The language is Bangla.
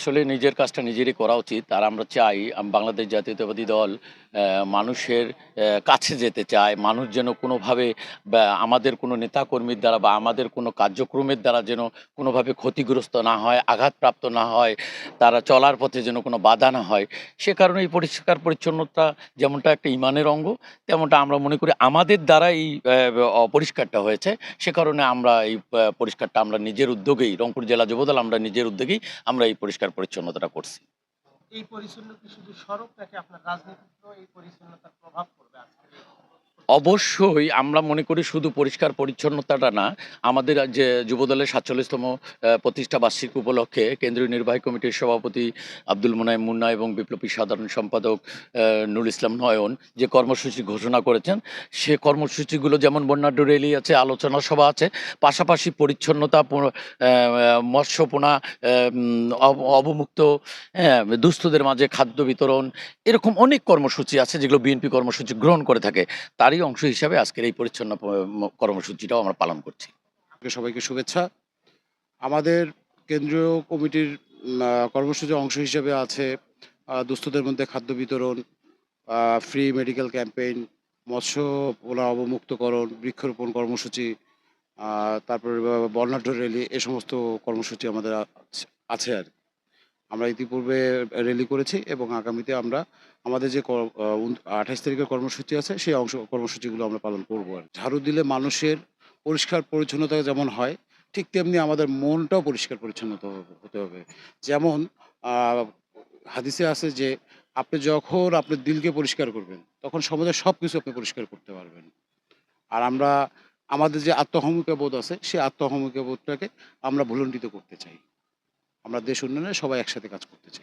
আসলে নিজের কাজটা নিজেরই করা উচিত। আর আমরা চাই বাংলাদেশ জাতীয়তাবাদী দল মানুষের কাছে যেতে চায়। মানুষ যেন কোনোভাবে আমাদের কোনো নেতাকর্মীর দ্বারা বা আমাদের কোনো কার্যক্রমের দ্বারা যেন কোনোভাবে ক্ষতিগ্রস্ত না হয়, আঘাতপ্রাপ্ত না হয়, তারা চলার পথে যেন কোনো বাধা না হয়। সে কারণে এই পরিষ্কার পরিচ্ছন্নতা যেমনটা একটা ইমানের অঙ্গ, তেমনটা আমরা মনে করি আমাদের দ্বারা এই অপরিষ্কারটা হয়েছে। সে কারণে আমরা এই পরিষ্কারটা আমরা নিজের উদ্যোগেই, রংপুর জেলা যুবদল আমরা নিজের উদ্যোগেই আমরা এই পরিষ্কার পরিচ্ছন্নতাটা করছি। এই পরিচ্ছন্ন কি শুধু সড়ক নাকি আপনার রাজনীতিতেও এই পরিচ্ছন্নতার প্রভাব অবশ্যই আমরা মনে করি শুধু পরিষ্কার পরিচ্ছন্নতাটা না আমাদের যে যুবদলের সাতচল্লিশতম প্রতিষ্ঠা বার্ষিক উপলক্ষে কেন্দ্রীয় নির্বাহী কমিটির সভাপতি আব্দুল মুনাইম মুন্না এবং বিপ্লবী সাধারণ সম্পাদক নুরুল ইসলাম নয়ন যে কর্মসূচি ঘোষণা করেছেন সে কর্মসূচিগুলো যেমন বন্যাঢ্য রেলি আছে আলোচনা সভা আছে পাশাপাশি পরিচ্ছন্নতা মৎস্যপোনা অব- অবমুক্ত হ্যাঁ, দুস্থদের মাঝে খাদ্য বিতরণ এরকম অনেক কর্মসূচি আছে যেগুলো বিএনপি কর্মসূচি গ্রহণ করে থাকে। তারই অংশ হিসাবে আজকের এই পরিচ্ছন্ন কর্মসূচিটাও আমরা পালন করছি সবাইকে শুভেচ্ছা আমাদের কেন্দ্রীয় কমিটির কর্মসূচির অংশ হিসেবে আছে দুস্থদের মধ্যে খাদ্য বিতরণ ফ্রি মেডিকেল ক্যাম্পেইন মৎস্য পোলা অবমুক্তকরণ, বৃক্ষরোপণ কর্মসূচি তারপরে বর্ণাঢ্য র্যালি এ সমস্ত কর্মসূচি আমাদের আছে- আর। আমরা ইতিপূর্বে র্যালি করেছি এবং আগামীতে আমরা আমাদের যে আঠাশ তারিখের কর্মসূচি আছে, সেই অংশ কর্মসূচিগুলো আমরা পালন করব আর ঝাড়ু দিলে মানুষের পরিষ্কার পরিচ্ছন্নতা যেমন হয়, ঠিক তেমনি আমাদের মনটাও পরিষ্কার পরিচ্ছন্নতা হতে হবে। যেমন হাদিসে আছে যে, আপনি যখন আপনার দিলকে পরিষ্কার করবেন, তখন সমাজের সব কিছু আপনি পরিষ্কার করতে পারবেন। আর আমরা, আমাদের যে আত্মহমিকা বোধ আছে, সেই আত্মহমিকা বোধটাকে আমরা ভুলণ্ডিত করতে চাই। আমরা দেশ উন্নয়নে সবাই একসাথে কাজ করতে চাই।